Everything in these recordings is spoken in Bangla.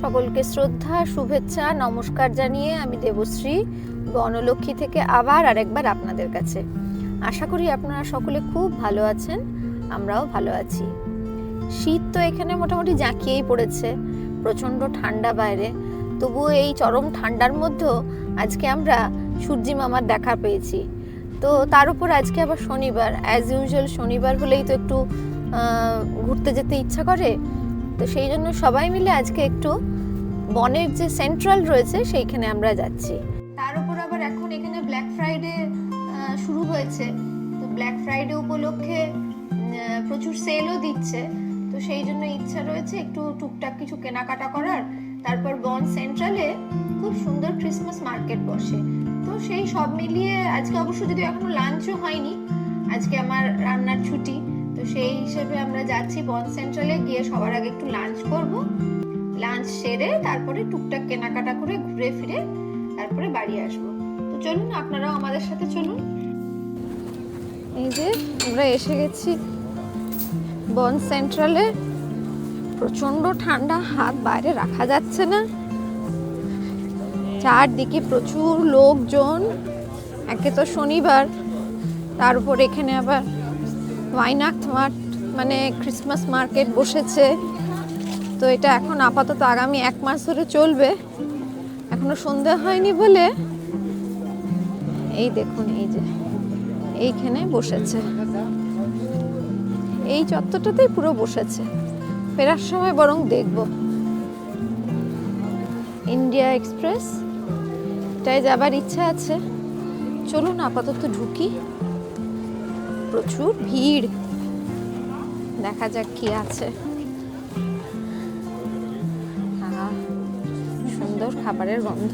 সকলকে শ্রদ্ধা, শুভেচ্ছা, নমস্কার জানিয়ে আমি দেবশ্রী, বনলক্ষ্মী থেকে আবার আরেকবার আপনাদের কাছে। আশা করি আপনারা সকলে খুব ভালো আছেন, আমরাও ভালো আছি। শীত তো এখানে মোটামুটি জাঁকিয়েই পড়েছে, প্রচণ্ড ঠান্ডা বাইরে। তবুও এই চরম ঠান্ডার মধ্যেও আজকে আমরা সূর্যি মামার দেখা পেয়েছি। তো তার উপর আজকে আবার শনিবার অ্যাজ ইউজুয়াল শনিবার হলেই তো একটু ঘুরতে যেতে ইচ্ছা করে। তো সেই জন্য সবাই মিলে আজকে একটু বনের যে সেন্ট্রাল রয়েছে, সেইখানে আমরা যাচ্ছি। তার উপর আবার এখন এখানে ব্ল্যাক ফ্রাইডে শুরু হয়েছে। তো ব্ল্যাক ফ্রাইডে উপলক্ষে প্রচুর সেলও দিচ্ছে। তো সেই জন্য ইচ্ছা রয়েছে একটু টুকটাক কিছু কেনাকাটা করার। তারপর বন সেন্ট্রালে খুব সুন্দর ক্রিসমাস মার্কেট বসে। তো সেই সব মিলিয়ে আজকে অবশ্য যদি এখনও লাঞ্চও হয়নি, আজকে আমার রান্নার ছুটি। সেই হিসেবে আমরা যাচ্ছি বন সেন্ট্রালে গিয়ে সবার আগে একটু লাঞ্চ করব। লাঞ্চ সেরে তারপরে টুকটাক কেনাকাটা করে ঘুরে ফিরে তারপরে বাড়ি আসব। তো চলুন, আপনারাও আমাদের সাথে চলুন। এই যে আমরা এসে গেছি বন সেন্ট্রালে প্রচণ্ড ঠান্ডা, হাত বাইরে রাখা যাচ্ছে না। চারদিকে প্রচুর লোকজন। একে তো শনিবার, তার উপর এখানে আবার ওয়াইনাক্ট মার্ট মানে ক্রিসমাস মার্কেট বসেছে। তো এটা এখন আপাতত আগামী এক মাস ধরে চলবে। এখনও সন্ধে হয়নি বলে এই দেখুন, এই যে, এইখানে বসেছে। এই চত্বরটাতেই পুরো বসেছে। ফেরার সময় বরং দেখব। ইন্ডিয়া এক্সপ্রেস এটাই যাবার ইচ্ছা আছে। চলুন আপাতত ঢুকি। প্রচুর ভিড়। দেখা যাক কি আছে। সুন্দর খাবারের গন্ধ।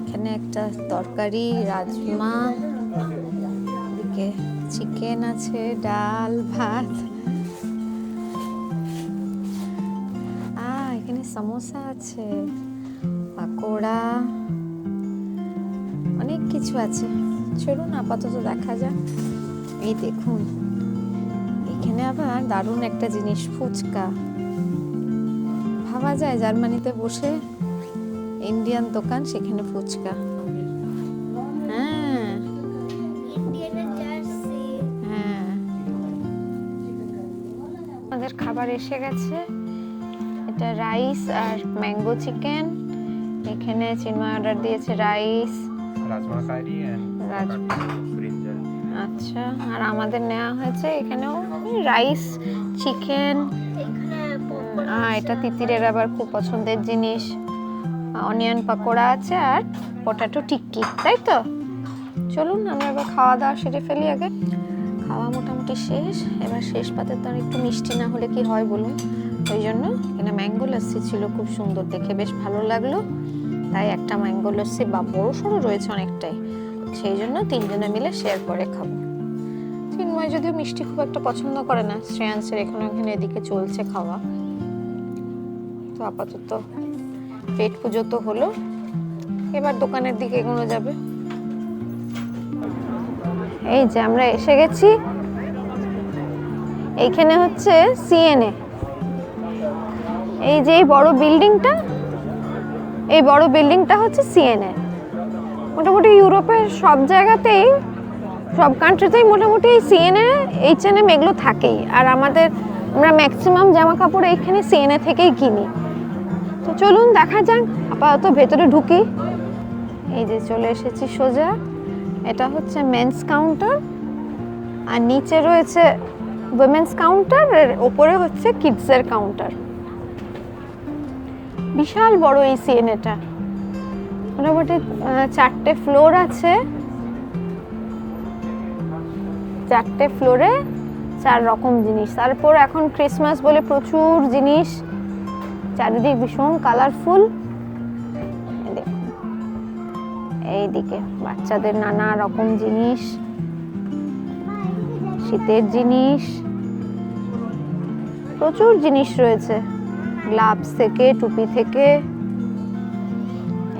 এখানে একটা তরকারি, রাজমা চিকেন আছে, ডাল, ভাত। আ এখানে সমোসা আছে, পাকোড়া। কিছু আছে। চলুন আপাতত দেখা যাক। এই দেখুন এখানে আবার দারুণ একটা জিনিস ফুচকা। ভাবা যায় জার্মানিতে বসে ইন্ডিয়ান দোকান সেখানে ফুচকা। হ্যাঁ। হ্যাঁ। আমাদের খাবার এসে গেছে। এটা রাইস আর ম্যাঙ্গো চিকেন। এখানে চিন্ময় অর্ডার দিয়েছে rice. Rajma curry and rajma. Brinjal আচ্ছা আর আমাদের নেওয়া হয়েছে এখানেও রাইস চিকেন এটা তিতিরের আবার খুব পছন্দের জিনিস। অনিয়ন পাকোড়া আছে আর পটাটো টিক্কি তাই তো? চলুন আমরা এবার খাওয়া দাওয়া সেরে ফেলি আগে। খাওয়া মোটামুটি শেষ এবার শেষ পাতে তো একটু মিষ্টি না হলে কি হয় বলুন? ওই জন্য এখানে ম্যাঙ্গো লস্যি ছিল খুব সুন্দর দেখে বেশ ভালো লাগল। তাই একটা ম্যাঙ্গো লস্যি বা বড় সড়ো রয়েছে অনেকটাই। সেই জন্য তিনজনে মিলে শেয়ার করে খাব। চিন্ময় যদিও মিষ্টি খুব একটা পছন্দ করে না শ্রেয়াংসের এখানে ওখানে এদিকে চলছে খাওয়া। তো আপাতত পেট পুজো তো হলো, এবার দোকানের দিকে এগোনো যাবে। এই যে আমরা এসে গেছি। এইখানে হচ্ছে সিএনএ এই যে বড় বিল্ডিংটা এই বড় বিল্ডিংটা হচ্ছে সিএনএ মোটামুটি ইউরোপের সব জায়গাতেই, সব কান্ট্রিতেই মোটামুটি সিএনএ এইচএনএম এগুলো থাকেই। আর আমাদের, আমরা ম্যাক্সিমাম জামা কাপড় এইখানে সিএনএ থেকেই কিনি। তো চলুন দেখা যাক, আপাতত ভেতরে ঢুকি। এই যে চলে এসেছি সোজা। এটা হচ্ছে মেন্স কাউন্টার আর নিচে রয়েছে উইমেন্স কাউন্টার ওপরে হচ্ছে কিডসের কাউন্টার বিশাল বড় এই সিএনএটা মোটামুটি চারটে ফ্লোর আছে। চারটে ফ্লোরে চার রকম জিনিস। তারপর এখন ক্রিসমাস বলে প্রচুর জিনিস। চারিদিক ভীষণ কালারফুল এইদিকে বাচ্চাদের নানা রকম জিনিস। শীতের জিনিস। প্রচুর জিনিস রয়েছে। গ্লাভস থেকে, টুপি থেকে।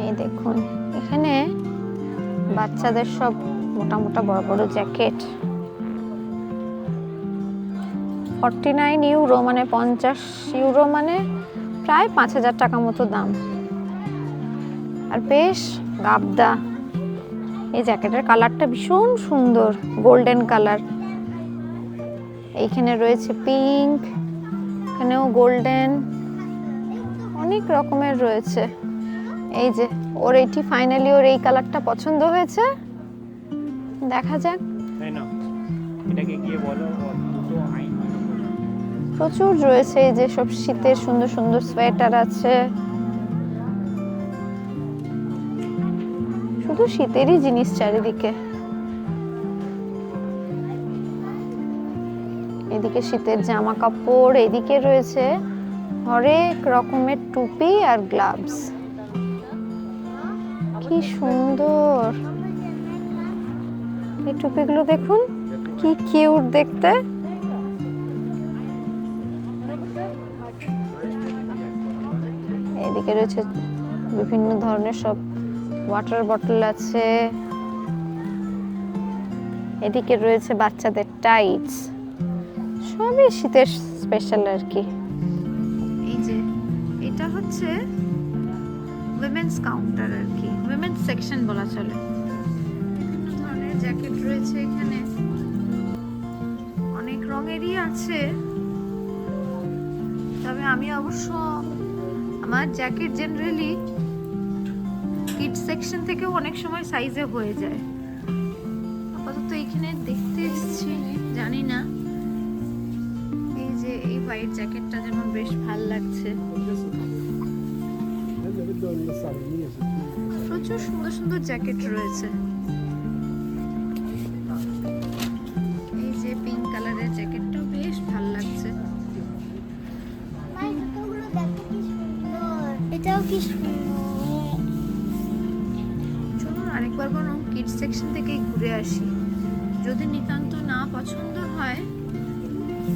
এই দেখুন, এখানে বাচ্চাদের সব মোটা মোটা বড় বড় জ্যাকেট। ফর্টি নাইন ইউরো মানে পঞ্চাশ ইউরো মানে প্রায় পাঁচ হাজার টাকা মতো দাম। আর বেশ গাবদা। এই জ্যাকেটের কালারটা ভীষণ সুন্দর, গোল্ডেন কালার। এইখানে রয়েছে পিঙ্ক, এখানেও গোল্ডেন। রকমের রয়েছে। এই যে ওর এইটি ফাইনালি ওর এই কালারটা পছন্দ হয়েছে। দেখা যাক। প্রচুর রয়েছে এই যে সব শীতের সুন্দর সুন্দর সোয়েটার আছে। শুধু শীতেরই জিনিস চারিদিকে। এদিকে শীতের জামা কাপড় এদিকে রয়েছে হরেক রকমের টুপি আর গ্লাভস কি সুন্দর। এই টুপিগুলো দেখুন, কি কিউট দেখতে। এদিকে রয়েছে বিভিন্ন ধরনের সব ওয়াটার বটল আছে। এদিকে রয়েছে বাচ্চাদের টাইটস সবই শীতের স্পেশাল আর কি। হচ্ছে উইমেন্স কাউন্টার আর কি। উইমেন্স সেকশন বলা চলে। ধরনের জ্যাকেট রয়েছে এখানে। অনেক রঙেরই আছে। তবে আমি অবশ্য আমার জ্যাকেট জেনারেলি কিট সেকশন থেকেও অনেক সময় সাইজে হয়ে যায়। প্রচুর সুন্দর সুন্দর জ্যাকেট রয়েছে। এই যে পিঙ্ক কালারের জ্যাকেটটাও বেশ ভালো লাগছে। এটাও কি সুন্দর। চলুন আরেকবার বরং কিডস সেকশন থেকেই ঘুরে আসি। যদি নিতান্ত না পছন্দ হয়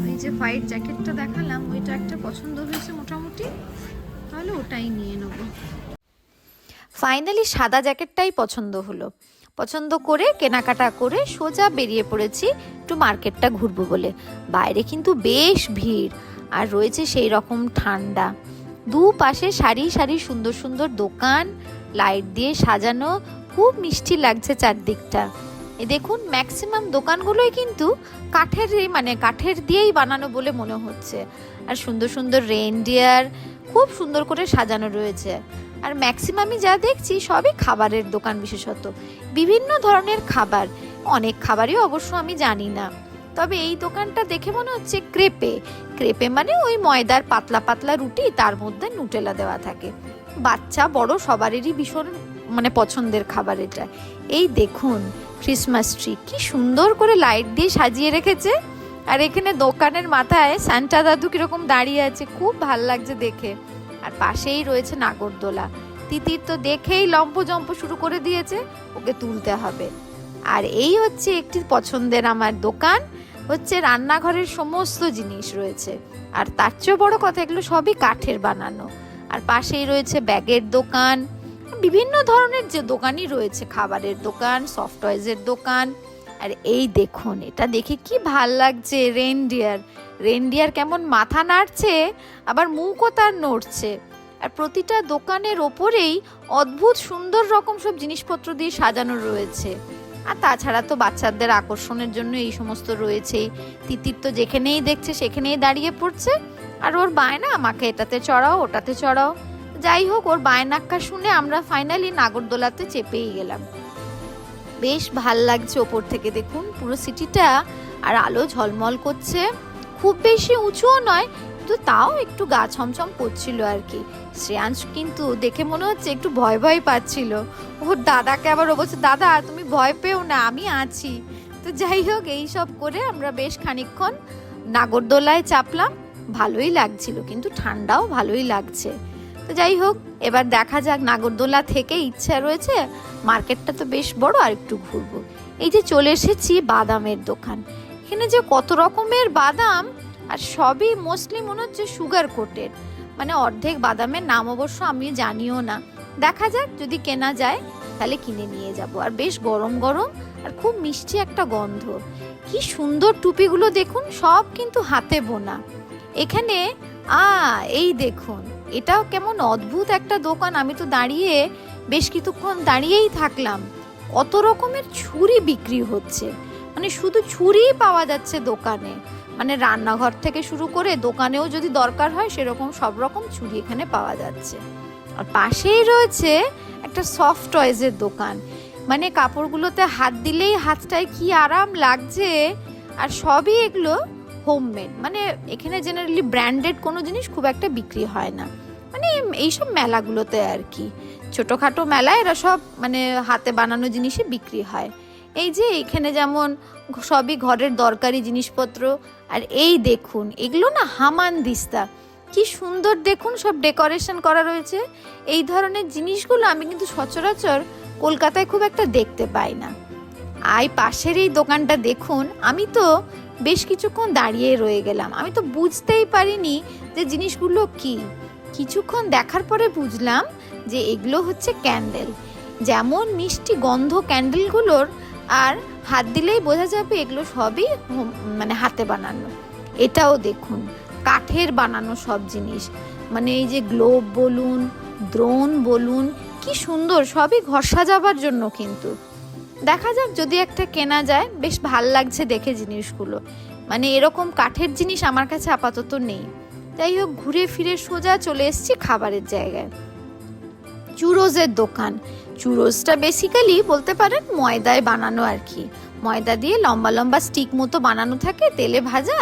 ওই যে হোয়াইট জ্যাকেটটা দেখালাম ওইটা একটা পছন্দ হয়েছে মোটামুটি তাহলে ওটাই নিয়ে নেব। ফাইনালি সাদা জ্যাকেটটাই পছন্দ হলো। পছন্দ করে, কেনাকাটা করে সোজা বেরিয়ে পড়েছি একটু মার্কেটটা ঘুরবো বলে। বাইরে কিন্তু বেশ ভিড় আর রয়েছে সেই রকম ঠান্ডা। দু পাশে সারি সারি সুন্দর সুন্দর দোকান, লাইট দিয়ে সাজানো, খুব মিষ্টি লাগছে চারদিকটা। এ দেখুন, ম্যাক্সিমাম দোকানগুলোই কিন্তু কাঠের মানে কাঠের দিয়েই বানানো বলে মনে হচ্ছে। আর সুন্দর সুন্দর রেনডিয়ার খুব সুন্দর করে সাজানো রয়েছে। আর ম্যাক্সিমামই যা দেখছি সবই খাবারের দোকান বিশেষত। বিভিন্ন ধরনের খাবার, অনেক খাবারই অবশ্য আমি জানি না। তবে এই দোকানটা দেখে মনে হচ্ছে ক্রেপে। ক্রেপে মানে ওই ময়দার পাতলা পাতলা রুটি, তার মধ্যে নুটেলা দেওয়া থাকে। বাচ্চা, বড় সবারই ভীষণ মানে পছন্দের খাবার এটা। এই দেখুন ক্রিসমাস ট্রি কি সুন্দর করে লাইট দিয়ে সাজিয়ে রেখেছে। আর এখানে দোকানের মাথায় সান্টা দাদু কীরকম দাঁড়িয়ে আছে, খুব ভালো লাগছে দেখে। আর পাশেই রয়েছে নাগরদোলা। তিতির তো দেখেই লম্প জম্প শুরু করে দিয়েছে, ওকে তুলতে হবে। আর এই হচ্ছে একটি পছন্দের আমার দোকান, হচ্ছে রান্নাঘরের সমস্ত জিনিস রয়েছে। আর তার চেয়েও বড় কথা, এগুলো সবই কাঠের বানানো। আর পাশেই রয়েছে ব্যাগের দোকান, বিভিন্ন ধরনের যে দোকানই রয়েছে, খাবারের দোকান সফট টয়েজের দোকান। আর এই দেখুন, এটা দেখে কি ভালো লাগছে রেনডিয়ার রেনডিয়ার কেমন মাথা নাড়ছে, আবার মুখও তার নড়ছে। আর প্রতিটা দোকানের ওপরেই অদ্ভুত সুন্দর রকম সব জিনিসপত্র দিয়ে সাজানো রয়েছে। আর তাছাড়া তো বাচ্চাদের আকর্ষণের জন্য এই সমস্ত রয়েছেই। তিতির তো যেখানেই দেখছে সেখানেই দাঁড়িয়ে পড়ছে। আর ওর বায়না, আমাকে এটাতে চড়াও, ওটাতে চড়াও। যাই হোক, ওর বায়নাক্কা শুনে আমরা ফাইনালি নাগরদোলাতে চেপেই গেলাম। বেশ ভালো লাগছে ওপর থেকে দেখুন, পুরো সিটিটা আর আলো ঝলমল করছে। খুব বেশি উঁচুও নয়, কিন্তু তাও একটু গা ছমছম করছিল আর কি। শ্রেয়াংশ কিন্তু দেখে মনে হচ্ছে একটু ভয় ভয় পাচ্ছিল। ওর দাদাকে আবার ও বলছে, দাদা, তুমি ভয় পেও না, আমি আছি। তো যাই হোক, এই সব করে আমরা বেশ খানিকক্ষণ নাগরদোলায় চাপলাম। ভালোই লাগছিল, কিন্তু ঠান্ডাও ভালোই লাগছে। তো যাই হোক, এবার দেখা যাক নাগরদোলা থেকে ইচ্ছা রয়েছে, মার্কেটটা তো বেশ বড়, আর একটু ঘুরবো। এই যে চলে এসেছি বাদামের দোকান। এখানে যে কত রকমের বাদাম, আর সবই মোস্টলি মনে হচ্ছে সুগার কোটেড মানে অর্ধেক বাদামের নাম অবশ্য আমি জানিও না। দেখা যাক, যদি কেনা যায়, তাহলে কিনে নিয়ে যাব। আর বেশ গরম গরম, আর খুব মিষ্টি একটা গন্ধ। কি সুন্দর টুপিগুলো দেখুন, সব কিন্তু হাতে বোনা। এখানে, আ, এই দেখুন, এটাও কেমন অদ্ভুত একটা দোকান। আমি তো দাঁড়িয়ে, বেশ কিছুক্ষণ দাঁড়িয়েই থাকলাম। কত রকমের ছুরি বিক্রি হচ্ছে। মানে শুধু ছুরিই পাওয়া যাচ্ছে দোকানে। মানে রান্নাঘর থেকে শুরু করে দোকানেও যদি দরকার হয় সেরকম সব রকম ছুরি এখানে পাওয়া যাচ্ছে। আর পাশেই রয়েছে একটা সফট টয়েজের দোকান। মানে কাপড়গুলোতে হাত দিলেই হাতটায় কি আরাম লাগছে। আর সবই এগুলো হোমমেড মানে এখানে জেনারেলি ব্র্যান্ডেড কোনো জিনিস খুব একটা বিক্রি হয় না। মানে এইসব মেলাগুলোতে আর কি। ছোটোখাটো মেলায় এরা সব মানে হাতে বানানো জিনিসই বিক্রি হয়। এই যে এখানে যেমন সবই ঘরের দরকারি জিনিসপত্র, আর এই দেখুন, এগুলো না হামান দিস্তা। কি সুন্দর দেখুন সব ডেকোরেশন করা রয়েছে। এই ধরনের জিনিসগুলো আমি কিন্তু সচরাচর কলকাতায় খুব একটা দেখতে পাই না। আই পাশের এই দোকানটা দেখুন, আমি তো বেশ কিছুক্ষণ দাঁড়িয়ে রয়ে গেলাম। আমি তো বুঝতেই পারিনি যে জিনিসগুলো কি। কিছুক্ষণ দেখার পরে বুঝলাম যে এগুলো হচ্ছে ক্যান্ডেল। যেমন মিষ্টি গন্ধ ক্যান্ডেলগুলোর আর হাত দিলেই বোঝা যাবে এগুলো সবই মানে হাতে বানানো। এটাও দেখুন, কাঠের বানানো সব জিনিস। মানে এই যে গ্লোব বলুন দ্রোন বলুন, কি সুন্দর, সবই ঘর সাজাবার জন্য কিন্তু। দেখা যাক যদি একটা কেনা যায়, বেশ ভালো লাগছে দেখে জিনিসগুলো। মানে এরকম কাঠের জিনিস আমার কাছে আপাতত নেই। যাই হোক, ঘুরে ফিরে সোজা চলে এসেছি খাবারের জায়গায়। চুরোজের দোকান। চুরোজটা বেসিক্যালি বলতে পারেন ময়দায় বানানো আর কি। ময়দা দিয়ে লম্বা লম্বা স্টিক মতো বানানো থাকে, তেলে ভাজা,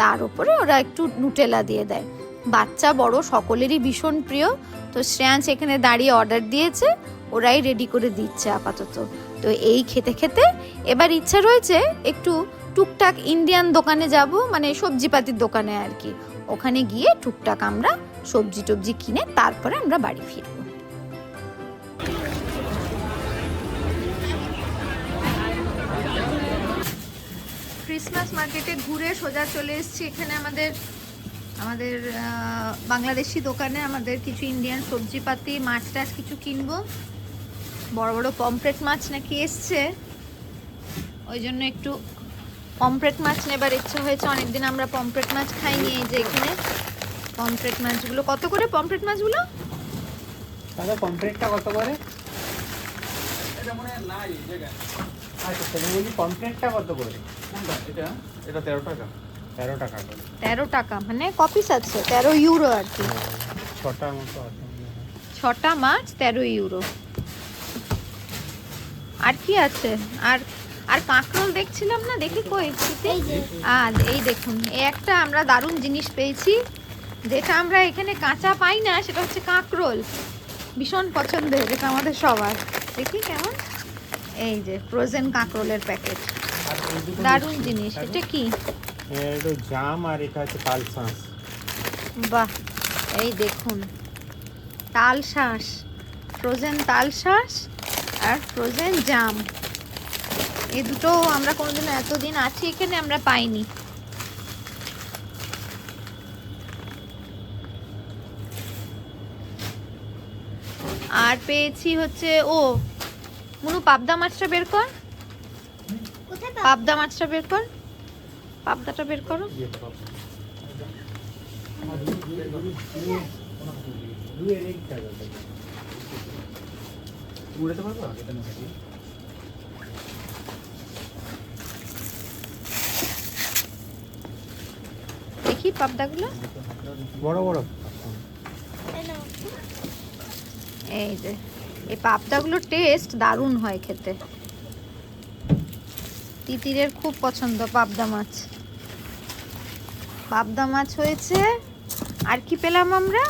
তার উপরে ওরা একটু নুটেলা দিয়ে দেয়। বাচ্চা, বড় সকলেরই ভীষণ প্রিয়। তো শ্রেয়াংশ এখানে দাঁড়িয়ে অর্ডার দিয়েছে, ওরাই রেডি করে দিচ্ছে আপাতত। তো এই খেতে খেতে এবার ইচ্ছা রয়েছে একটু টুকটাক ইন্ডিয়ান দোকানে যাব মানে সবজিপাতির দোকানে আর কি। ওখানে গিয়ে টুকটাক আমরা সবজি টবজি কিনে তারপরে আমরা বাড়ি ফিরবো। ক্রিসমাস মার্কেটে ঘুরে সোজা চলে এসেছি। এখানে আমাদের আমাদের বাংলাদেশি দোকানে আমাদের কিছু ইন্ডিয়ান সবজিপাতি, মাছ টাছ কিছু কিনবো। বড় বড় পমফ্রেট মাছ নাকি এসছে। ওই জন্য একটু পমফ্রেট মাছ নেবার ইচ্ছা হয়েছে। অনেকদিন আমরা পমফ্রেট মাছ খাইনি এই যে এখানে। পমফ্রেট মাছগুলো, কত করে পমফ্রেট মাছগুলো? দাদা কমপ্লেটটা কত করে? আচ্ছা তাহলে বলি কমপ্লেটটা কত করে? এটা? এটা তেরো টাকা। তেরো টাকা করে। তেরো টাকা মানে কপিস আছে? তেরো ইউরো আর কি। মতো আছে ছটা মাছ তেরো ইউরো আর কি আছে? আর আর কাঁকরোল দেখছিলাম না? দেখি কই? ছিটে? এই যে। আর এই দেখুন এই একটা আমরা দারুণ জিনিস পেয়েছি যেটা আমরা এখানে কাঁচা পাই না সেটা হচ্ছে কাঁকরোল। ভীষণ পছন্দের এটা আমাদের সবার। দেখি কেমন? এই যে ফ্রোজেন কাঁকরোলের প্যাকেট দারুণ জিনিস। এটা কি? এটা জাম আর এটা হচ্ছে কালসাঁস বাহ এই দেখুন। তাল শাঁস। ফ্রোজেন তাল শাঁস আর ফ্রোজেন জাম। এই দুটো আমরা কোনোদিনও এতদিন আছি এখানে আমরা পাইনি। আর পেয়েছি হচ্ছে ও মুনু পাবদা মাছটা বের কর। পাবদা? মাছটা বের কর। পাবদাটা বের করো। উড়াতে পারবা এটা না দেখি পাবদাগুলো। বড় বড়। এই যে এই পাবদাগুলোর টেস্ট দারুণ হয় খেতে। তিতিরের খুব পছন্দ পাবদা মাছ। পাবদা মাছ হয়েছে আর কি পেলাম আমরা?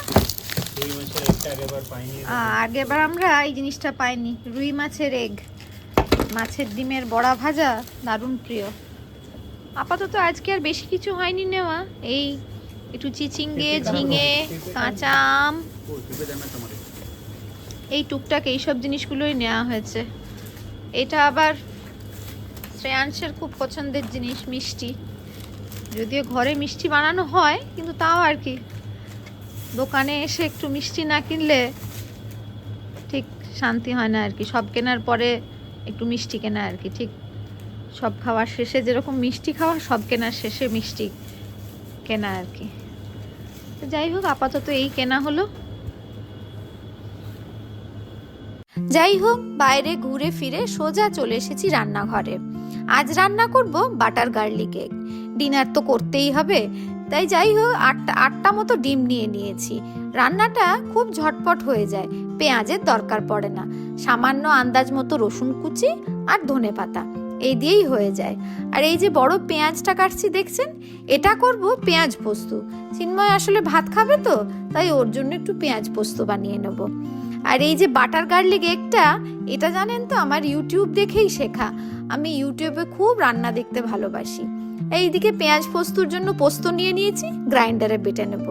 আগেবার আমরা এই জিনিসটা পাইনি। রুই মাছের এগ মাছের ডিমের বড়া ভাজা দারুণ প্রিয়। আপাতত আজকে আর বেশি কিছু হয়নি নেওয়া। এই একটু চিচিঙ্গে ঝিঙে কাঁচা আম ও টিপে দেন না তোমার এই টুকটাক এইসব জিনিসগুলোই নেওয়া হয়েছে। এটা আবার শ্রেয়াংশের খুব পছন্দের জিনিস, মিষ্টি। যদিও ঘরে মিষ্টি বানানো হয়, কিন্তু তাও আর কি। দোকানে এসে একটু মিষ্টি না কিনলে ঠিক শান্তি হয় না আর কি। সব কেনার পরে একটু মিষ্টি কেনা আর কি, ঠিক। সব খাওয়ার শেষে যেরকম মিষ্টি খাওয়া, সব কেনার শেষে মিষ্টি কেনা আর কি। যাই হোক, আপাতত এই কেনা হলো। যাই হোক বাইরে ঘুরে ফিরে সোজা চলে এসেছি রান্নাঘরে। আজ রান্না করব বাটার গার্লিক এগ ডিনার তো করতেই হবে। তাই যাই হোক আটটা আটটা মতো ডিম নিয়ে নিয়েছি। রান্নাটা খুব ঝটপট হয়ে যায়, পেঁয়াজের দরকার পড়ে না। সামান্য আন্দাজ মতো রসুন কুচি আর ধনে পাতা। এই দিয়েই হয়ে যায়। আর এই যে বড় পেঁয়াজটা কাটছি, দেখছেন? এটা করব পেঁয়াজ পোস্ত। চিন্ময় আসলে ভাত খাবে তো? তাই ওর জন্য একটু পেঁয়াজ পোস্ত বানিয়ে নেব। আর এই যে বাটার গার্লিক এগটা, এটা জানেন তো আমার ইউটিউব দেখেই শেখা। আমি ইউটিউবে খুব রান্না দেখতে ভালোবাসি। এইদিকে পেঁয়াজ পোস্তর জন্য পোস্ত নিয়ে নিয়েছি, গ্রাইন্ডারে বেটে নেব।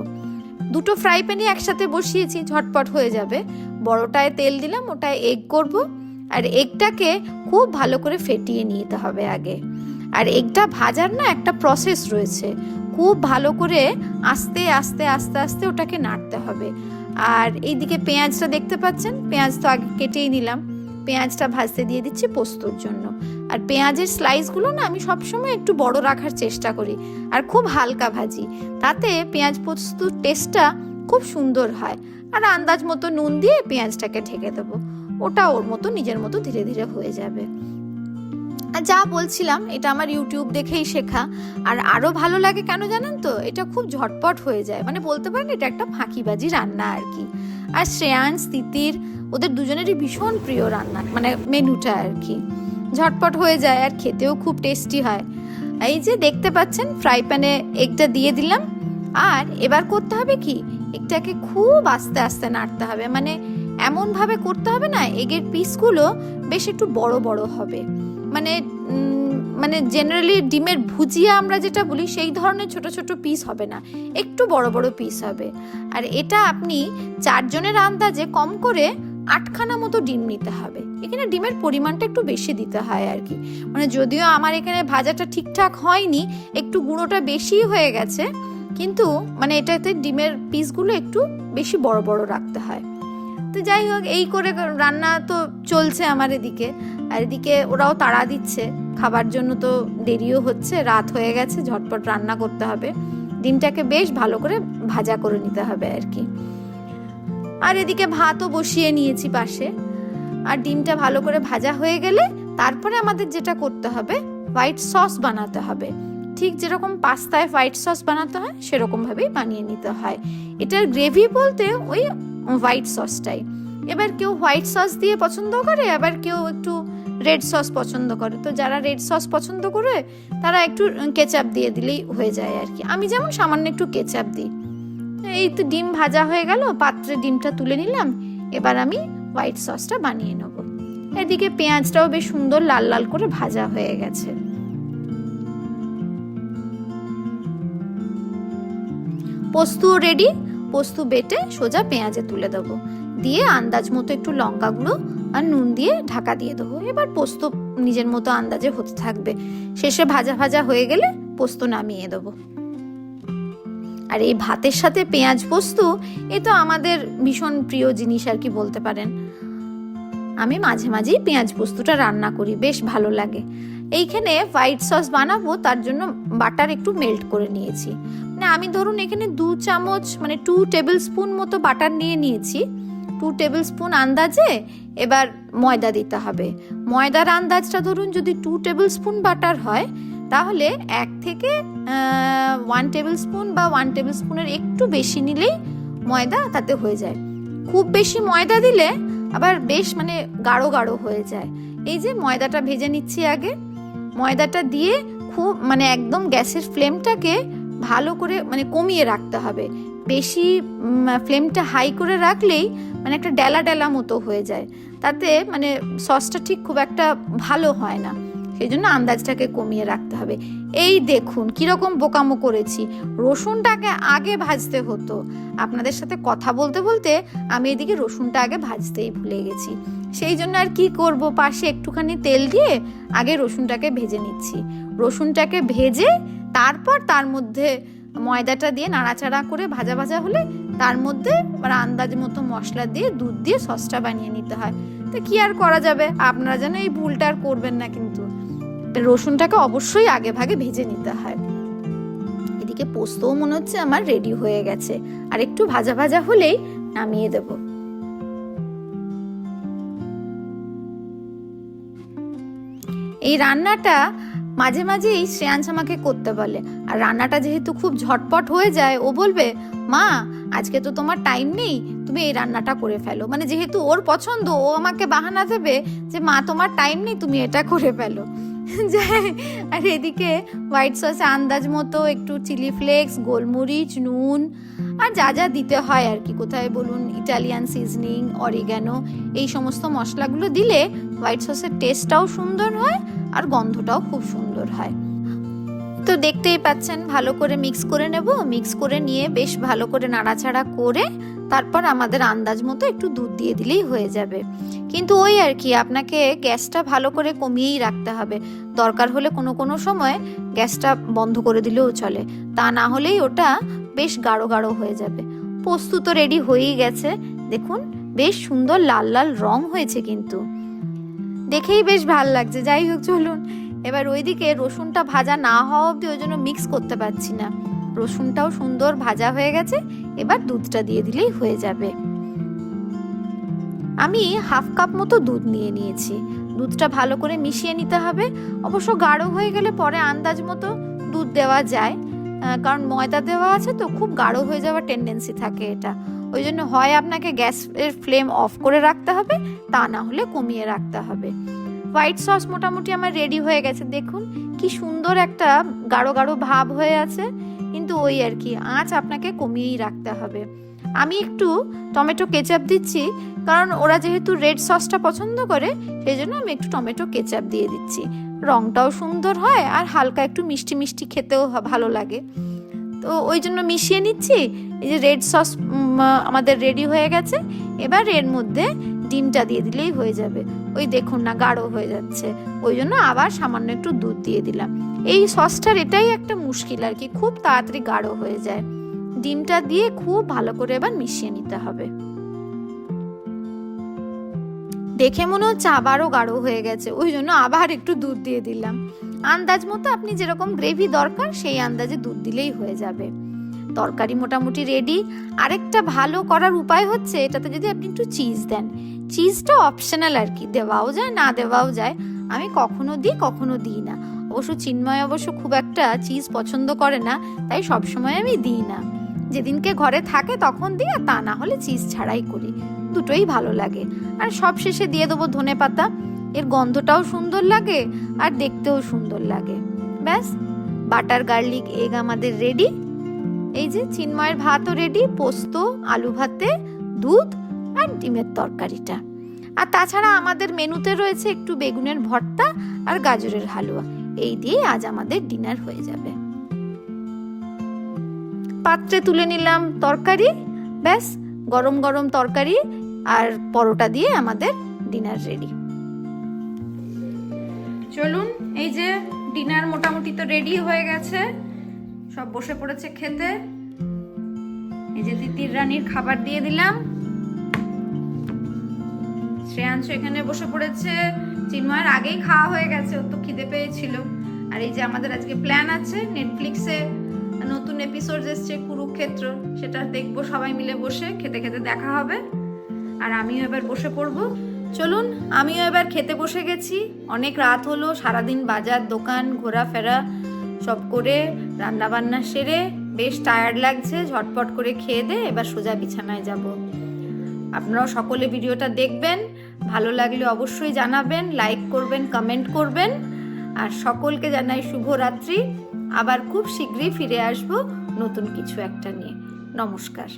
দুটো ফ্রাই প্যানই একসাথে বসিয়েছি, ঝটপট হয়ে যাবে। বড়টায় তেল দিলাম, ওটায় এগ করব। আর এগটাকে খুব ভালো করে ফেটিয়ে নিতে হবে আগে। আর এগটা ভাজার না একটা প্রসেস রয়েছে। খুব ভালো করে আস্তে আস্তে আস্তে আস্তে ওটাকে নাড়তে হবে। আর এইদিকে পেঁয়াজটা দেখতে পাচ্ছেন? পেঁয়াজ তো আগে কেটেই নিলাম। পেঁয়াজটা ভাজতে দিয়ে দিচ্ছি পোস্তর জন্য। আর পেঁয়াজের স্লাইসগুলো না আমি সবসময় একটু বড় রাখার চেষ্টা করি আর খুব হালকা ভাজি। তাতে পেঁয়াজ পোস্তর টেস্টটা খুব সুন্দর হয়। আর আন্দাজ মতো নুন দিয়ে পেঁয়াজটাকে ঢেকে দেবো। ওটা ওর মতো নিজের মতো ধীরে ধীরে হয়ে যাবে। যা বলছিলাম, এটা আমার ইউটিউব দেখেই শেখা। আর আরও ভালো লাগে কেন জানেন তো? এটা খুব ঝটপট হয়ে যায়। মানে বলতে পারেন, এটা একটা ফাঁকিবাজি রান্না আর কি। আর শ্রেয়াংশ তিতির ওদের দুজনেরই ভীষণ প্রিয় রান্না মানে মেনুটা আর কি। ঝটপট হয়ে যায় আর খেতেও খুব টেস্টি হয়। এই যে দেখতে পাচ্ছেন, ফ্রাই প্যানে এগটা দিয়ে দিলাম। আর এবার করতে হবে কি? এগটাকে খুব আস্তে আস্তে নাড়তে হবে। মানে এমনভাবে করতে হবে না, এগের পিসগুলো বেশ একটু বড় বড় হবে। মানে মানে জেনারেলি ডিমের ভুজিয়া আমরা যেটা বলি, সেই ধরনের ছোট ছোট পিস হবে না। একটু বড় বড় পিস হবে। আর এটা আপনি চারজনের আন্দাজে কম করে আটখানা মতো ডিম নিতে হবে। এখানে ডিমের পরিমাণটা একটু বেশি দিতে হয় আর কি। মানে যদিও আমার এখানে ভাজাটা ঠিকঠাক হয়নি, একটু গুঁড়োটা বেশি হয়ে গেছে, কিন্তু মানে এটাতে ডিমের পিসগুলো একটু বেশি বড় বড় রাখতে হয়। তো যাই হোক, এই করে রান্না তো চলছে আমার এদিকে। আর এদিকে ওরাও তাড়া দিচ্ছে। খাবার জন্য তো দেরিও হচ্ছে, রাত হয়ে গেছে, ঝটপট রান্না করতে হবে। ডিমটাকে বেশ ভালো করে ভাজা করে নিতে হবে আর কি। আর এদিকে ভাতও বসিয়ে নিয়েছি পাশে। আর ডিমটা ভালো করে ভাজা হয়ে গেলে তারপরে আমাদের যেটা করতে হবে, হোয়াইট সস বানাতে হবে। ঠিক যেরকম পাস্তায় হোয়াইট সস বানাতে হয়, সেরকমভাবেই বানিয়ে নিতে হয়। এটার গ্রেভি বলতে ওই হোয়াইট সসটাই। এবার কেউ হোয়াইট সস দিয়ে পছন্দ করে, আবার কেউ একটু রেড সস পছন্দ করে। তো যারা রেড সস পছন্দ করে, তারা একটু কেচাপ দিয়ে দিলেই হয়ে যায় আর কি। আমি যেমন সামান্য একটু কেচাপ দিই। এই তো ডিম ভাজা হয়ে গেল, পাত্রে ডিমটা তুলে নিলাম। এবার আমি হোয়াইট সসটা বানিয়ে নেব। এদিকে পেঁয়াজটাও বেশ সুন্দর লাল লাল করে ভাজা হয়ে গেছে। পোস্তুও রেডি পোস্ত বেটে সোজা পেঁয়াজে তুলে দেবো। দিয়ে আন্দাজ মতো একটু লঙ্কা গুঁড়ো আর নুন দিয়ে ঢাকা দিয়ে দেবো। এবার পোস্ত নিজের মতো আন্দাজে হতে থাকবে। শেষে ভাজা ভাজা হয়ে গেলে পোস্ত নামিয়ে দেবো। আর এই ভাতের সাথে পেঁয়াজ পোস্ত, এ তো আমাদের ভীষণ প্রিয় জিনিস আর কি বলতে পারেন। আমি মাঝে মাঝেই পেঁয়াজ পোস্তটা রান্না করি, বেশ ভালো লাগে। এইখানে হোয়াইট সস বানাবো, তার জন্য বাটার একটু মেল্ট করে নিয়েছি। মানে আমি ধরুন এখানে দু চামচ মানে টু টেবিল স্পুন মতো বাটার নিয়ে নিয়েছি। টু টেবিল স্পুন আন্দাজে এবার ময়দা দিতে হবে। ময়দার আন্দাজটা ধরুন যদি টু টেবিল স্পুন বাটার হয়, তাহলে এক থেকে ওয়ান টেবিল স্পুন বা ওয়ান টেবিল স্পুনের একটু বেশি নিলেই ময়দা তাতে হয়ে যায়। খুব বেশি ময়দা দিলে আবার বেশ মানে গাঢ় গাঢ় হয়ে যায়। এই যে ময়দাটা ভেজে নিচ্ছি আগে। ময়দাটা দিয়ে খুব মানে একদম গ্যাসের ফ্লেমটাকে ভালো করে মানে কমিয়ে রাখতে হবে। বেশি ফ্লেমটা হাই করে রাখলেই মানে একটা ডেলা ডেলা মতো হয়ে যায়। তাতে মানে সসটা ঠিক খুব একটা ভালো হয় না। সেই জন্য আন্দাজটাকে কমিয়ে রাখতে হবে। এই দেখুন, কীরকম বোকামো করেছি। রসুনটাকে আগে ভাজতে হতো। আপনাদের সাথে কথা বলতে বলতে আমি এদিকে রসুনটা আগে ভাজতেই ভুলে গেছি। সেই জন্য আর কি করব? পাশে একটুখানি তেল দিয়ে আগে রসুনটাকে ভেজে নিচ্ছি। রসুনটাকে ভেজে তারপর তার মধ্যে ময়দাটা দিয়ে নাড়াচাড়া করে ভাজা ভাজা হলে তার মধ্যে এবার আন্দাজ মতো মশলা দিয়ে, দুধ দিয়ে সসটা বানিয়ে নিতে হয়। তো কি আর করা যাবে? আপনারা যেন এই ভুলটা আর করবেন না কিন্তু। রসুনটাকে অবশ্যই আগে ভাগে ভেজে নিতে হয়। এদিকে পোস্তও মনে হচ্ছে আমার রেডি হয়ে গেছে। আর একটু ভাজা ভাজা হলেই নামিয়ে দেব। এই রান্নাটা মাঝে মাঝেই শ্রেয়াংশ আমাকে করতে বলে। আর রান্নাটা যেহেতু খুব ঝটপট হয়ে যায়, ও বলবে, মা, আজকে তো তোমার টাইম নেই, তুমি এই রান্নাটা করে ফেলো। মানে যেহেতু ওর পছন্দ, ও আমাকে বাহানা দেবে যে, মা, তোমার টাইম নেই, তুমি এটা করে ফেলো। যাই আর এদিকে হোয়াইট সসে আন্দাজ মতো একটু চিলি ফ্লেক্স গোলমরিচ, নুন, আর যা যা দিতে হয় আর কি। কোথায় বলুন ইটালিয়ান সিজনিং অরিগ্যানো এই সমস্ত মশলাগুলো দিলে হোয়াইট সসের টেস্টটাও সুন্দর হয় আর গন্ধটাও খুব সুন্দর হয়। তো দেখতেই পাচ্ছেন, ভালো করে মিক্স করে নেব। মিক্স করে নিয়ে বেশ ভালো করে নাড়াচাড়া করে তারপর আমাদের আন্দাজ মতো একটু দুধ দিয়ে দিলেই হয়ে যাবে। কিন্তু ওই আর কি, আপনাকে গ্যাসটা ভালো করে কমিয়েই রাখতে হবে। দরকার হলে কোনো কোনো সময় গ্যাসটা বন্ধ করে দিলেও চলে। তা না হলেই ওটা বেশ গাঢ় গাঢ় হয়ে যাবে। পোস্ত তো রেডি হয়েই গেছে। দেখুন, বেশ সুন্দর লাল লাল রং হয়েছে কিন্তু। দেখেই বেশ ভালো লাগছে। যাই হোক, চলুন। এবার ওইদিকে রসুনটা ভাজা না হওয়া অবধি ওই জন্য মিক্স করতে পারছি না। রসুনটাও সুন্দর ভাজা হয়ে গেছে। এবার দুধটা দিয়ে দিলেই হয়ে যাবে। আমি হাফ কাপ মতো দুধ নিয়ে নিয়েছি। দুধটা ভালো করে মিশিয়ে নিতে হবে। অবশ্য গাঢ় হয়ে গেলে পরে আন্দাজ মতো দুধ দেওয়া যায়। কারণ ময়দা দেওয়া আছে তো, খুব গাঢ় হয়ে যাওয়ার টেন্ডেন্সি থাকে এটা। ওই জন্য হয় আপনাকে গ্যাসের ফ্লেম অফ করে রাখতে হবে, তা না হলে কমিয়ে রাখতে হবে। হোয়াইট সস মোটামুটি আমার রেডি হয়ে গেছে, দেখুন কি সুন্দর একটা গাঢ় গাঢ় ভাব হয়ে আছে, কিন্তু ওই আর কি, আঁচ আপনাকে কমিয়েই রাখতে হবে। আমি একটু টমেটো কেচাপ দিচ্ছি, কারণ ওরা যেহেতু রেড সসটা পছন্দ করে, সেই জন্য আমি একটু টমেটো কেচাপ দিয়ে দিচ্ছি। রংটাও সুন্দর হয় আর হালকা একটু মিষ্টি মিষ্টি খেতেও ভালো লাগে। তো ওই জন্য মিশিয়ে নিচ্ছি, এই যে রেড সস আমাদের রেডি হয়ে গেছে, এবার এর মধ্যে ডিমটা দিয়ে দিলেই হয়ে যাবে। ওই দেখুন না, গাঢ় হয়ে যাচ্ছে। ওই জন্য আবার সামান্য একটু দুধ দিয়ে দিলাম। এই সসটার এটাই একটা মুশকিল আর কি, খুব তাড়াতাড়ি গাঢ় হয়ে যায়। ডিমটা দিয়ে খুব ভালো করে এবার মিশিয়ে নিতে হবে। দেখে মনে হচ্ছে আবারও গাঢ় হয়ে গেছে, ওই জন্য আবার একটু দুধ দিয়ে দিলাম। আন্দাজ মতো আপনি যেরকম গ্রেভি দরকার, সেই আন্দাজে দুধ দিলেই হয়ে যাবে। তরকারি মোটামুটি রেডি আরেকটা ভালো করার উপায় হচ্ছে এটাতে যদি আপনি একটু চিজ দেন। চিজটা অপশনাল আর কি, দেওয়াও যায়, না দেওয়াও যায়। আমি কখনো দিই কখনো দিই না। অবশ্য চিন্ময় অবশ্য খুব একটা চিজ পছন্দ করে না, তাই সবসময় আমি দিই না। যেদিনকে ঘরে থাকে তখন দিই, আর তা না হলে চিজ ছাড়াই করি। দুটোই ভালো লাগে। আর সব শেষে দিয়ে দেবো ধনে পাতা। এর গন্ধটাও সুন্দর লাগে, আর দেখতেও সুন্দর লাগে। ব্যাস, বাটার গার্লিক, এগ আমাদের রেডি এই যে চিন্ময়ের ভাতও রেডি পোস্ত, আলু ভাতে, দুধ আর ডিমের তরকারিটা। আর তাছাড়া আমাদের মেনুতে রয়েছে একটু বেগুনের ভর্তা আর গাজরের হালুয়া। এই দিয়ে আজ আমাদের ডিনার হয়ে যাবে। পাত্রে তুলে নিলাম তরকারি, ব্যাস, গরম গরম তরকারি আর পরোটা দিয়ে আমাদের ডিনার রেডি চলুন, এই যে ডিনার মোটামুটি তো রেডি হয়ে গেছে। সব বসে পড়েছে খেতে। এই যে তিতির রানীর খাবার দিয়ে দিলাম। শ্রেয়াংশ এখানে বসে পড়েছে। চিন্ময়ের আগেই খাওয়া হয়ে গেছে, ওর তো খিদে পেয়েছিল। আর এই যে আমাদের আজকে প্ল্যান আছে নেটফ্লিক্সে নতুন এপিসোড এসছে কুরুক্ষেত্র, সেটা দেখব সবাই মিলে বসে, খেতে খেতে দেখা হবে। আর আমিও এবার বসে পড়ব। চলুন, আমিও এবার খেতে বসে গেছি। অনেক রাত হলো, সারাদিন বাজার, দোকান, ঘোরাফেরা সব করে রান্না বান্না সেরে বেশ টায়ার্ড লাগছে, ঝটপট করে খেয়ে দে, এবার সোজা বিছানায় যাব। আপনারাও সকলে ভিডিওটা দেখবেন, ভালো লাগলে অবশ্যই জানাবেন লাইক করবেন কমেন্ট করবেন, আর সকলকে জানাই শুভরাত্রি। আবার খুব শীঘ্রই ফিরে আসব নতুন কিছু একটা নিয়ে। নমস্কার।